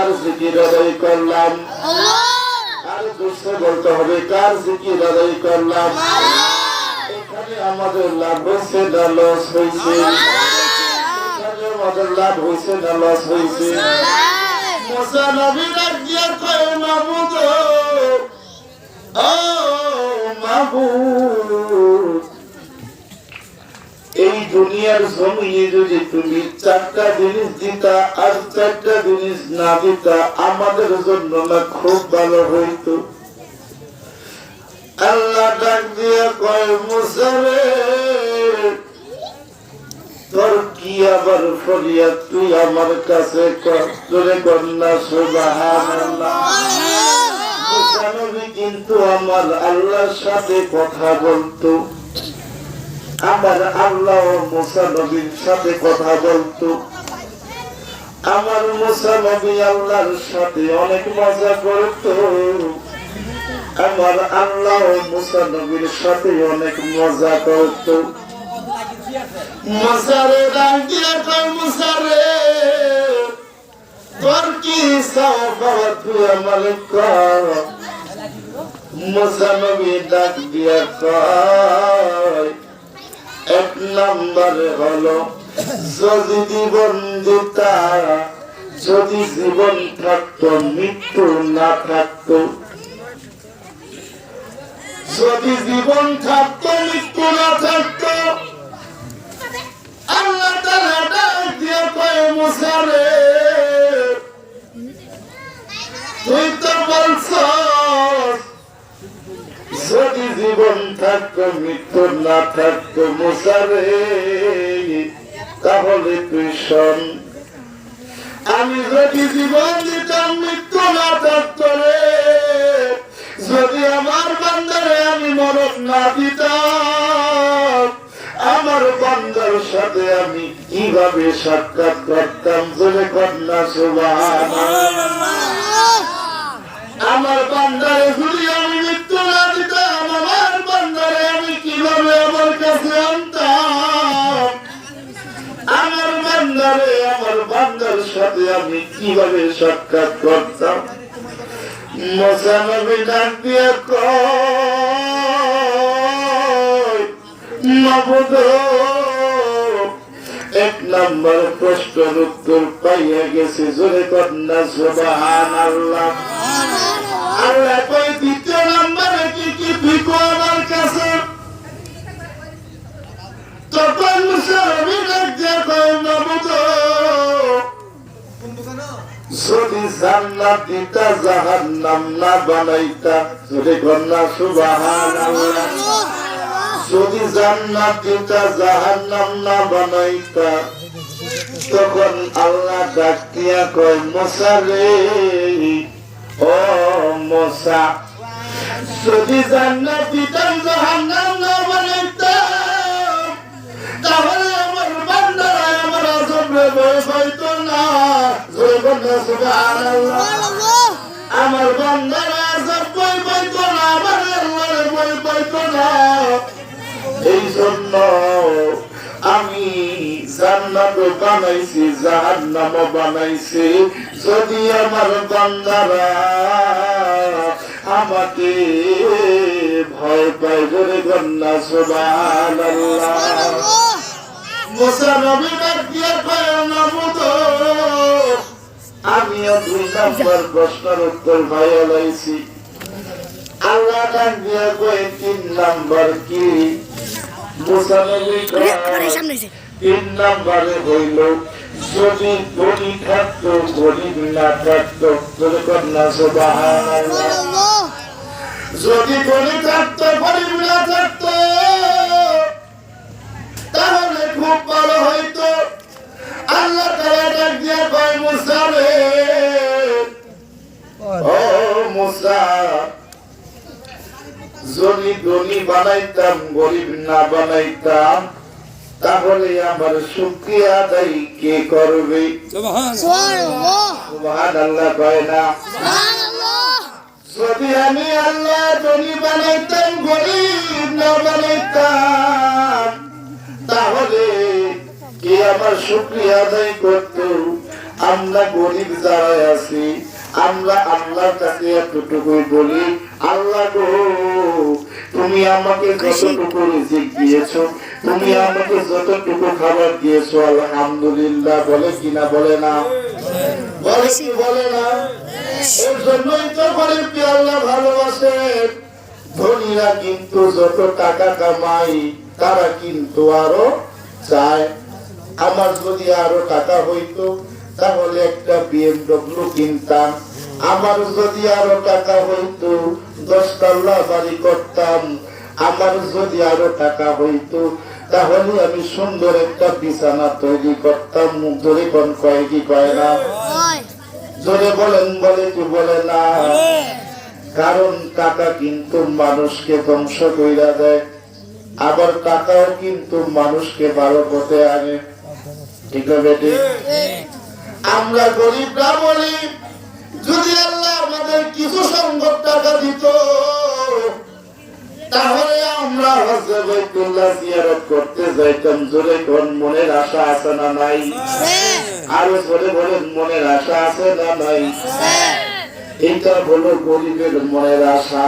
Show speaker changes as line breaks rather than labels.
কার জিকির আদায় করলাম? আর দুষ্টে বলতে হবে কার জিকির আদায় করলাম? এখানে আমাদের লাভ হয়েছে না লস হয়েছে? এখানে আমাদের লাভ হয়েছে না লস হয়েছে? মুসা নবী ডাক কয় মাহমুদ দুনিয়ার জমিয়ে যদি তুমি চারটা জিনিস দিতা, আর চারটা জিনিস না দিতা, আমাদের জন্য না খুব ভালো হইতো। আল্লাহ ডাক কয় মুসারে তোর কি আবার ফরিয়াদ? তুই আমার কাছে করে কন্যা নবী কিন্তু আমার আল্লাহর সাথে কথা বলতো। আমার আল্লাহ মুসা নবীর সাথে কথা বলতো। আমার মুসা নবী আল্লাহর সাথে অনেক মজা করতো। আমার আল্লাহ মুসা নবীর সাথে অনেক মজা করতো। নবী ডাক দিয়া কয় এক নম্বরে হলো, যদি জীবন দিতা, যদি জীবন থাকতো, মৃত্যু না থাকতো। যদি জীবন থাকতো, মৃত্যু না থাকতো। আল্লাহ তারা ডাক দিয়ে কয়, মুসারে তুই তো বলছস যদি জীবন থাকতো মৃত্যু না থাকতো মুসারে তাহলে শোন, আমি যদি জীবন দিতাম, মৃত্যু না থাকতো রে। যদি আমার বান্দারে আমি মরণ না দিতাম, আমার বান্দার সাথে আমি কীভাবে সাক্ষাৎ করতাম? জোরে কন্যা সুবাহ আমার বান্দারে যদি আমি মৃত্যু না দিতাম, আমার বান্দারে আমি কীভাবে আমার কাছে আনতাম? আমার বান্দারে, আমার বান্দার সাথে আমি কীভাবে সাক্ষাৎ করতাম? এক নম্বর প্রশ্নের উত্তর পাইয়া গেছে জোরে কন্যা আল্লাহ যদি জান্নাত দিতা জাহান্নাম না বানাইতা। যদি কন্যা সুবাহান যদি জান্নাত দিতা জাহান্নাম না বানাইতা, তখন আল্লাহ ডাক দিয়া কয় মশা রে, ও মশা যদি জান্নাত দিতাম জাহান্নাম আমার সব এই জন্য আমি জান্নাত বানাইছি জাহান্নাম বানাইছি। যদি আমার বান্দারা আমাকে ভয় পায় ধরে কন্যা সুবহানাল্লাহ। মুসা নবী ডাক দিয়ে আমিও দুই নম্বর প্রশ্নের উত্তর ভাইয়া লাইছি। আল্লাহ ডাক দিয়ে কয় তিন নম্বর কি? তিন নম্বরে হইল যদি গরিব থাকতো গরিব না থাকতো যদি গরিব থাকতো গরিব না থাকতো তাহলে খুব ভালো হইতো। আল্লাহ তারা ডাক দিয়ে কয় মুসা রে ও যদি ধনী বানাইতাম গরিব না বানাইতাম তাহলে আমার শুক্রিয়া আদায় কে করবে? আল্লাহ কয় না? যদি আমি আল্লাহ ধনী বানাইতাম গরিব না বানাইতাম তাহলে কে আমার শুক্রিয়া আদায় করত? আমরা গরিব যারা আছি আমরা আল্লাহর কাছে এতটুকুই বলি, আল্লাহ গো, তুমি আমাকে যতটুকু রিজিক দিয়েছ, তুমি আমাকে যতটুকু খাবার দিয়েছ, আলহামদুলিল্লাহ, বলে কিনা বলে না? বলে কি বলে না? এর জন্যই তো আল্লাহ ভালোবাসেন ধনীরা কিন্তু যত টাকা কামাই তারা কিন্তু আরও চায়। আমার যদি আরও টাকা হইতো তাহলে একটা বিএমডব্লিউ কিনতাম। আমার যদি আরও টাকা হইতো দশতলা বাড়ি করতাম। আমার যদি আরও টাকা হইতো তাহলে আমি সুন্দর একটা বিছানা তৈরি করতাম। মুখ ধরে কোন কয় কি কয় না? জোরে বলেন বলে কি বলে না? কারণ টাকা কিন্তু মানুষকে ধ্বংস কইরা দেয়। আবার টাকাও কিন্তু মানুষকে ভালো পথে আনে। ঠিক আছে ঠিক? আমরা গরিবরা বলি। যদি আল্লাহ আমাদের কিছু সংখ্যক টাকা দিত তাহলে আমরা হজে বাইতুল্লাহ জিয়ারত করতে যাইতাম। জোরে কোন মনের আশা আছে না নাই? আরও জোরে বলেন মনের আশা আছে না নাই? এটা হলো গরিবের মনের আশা।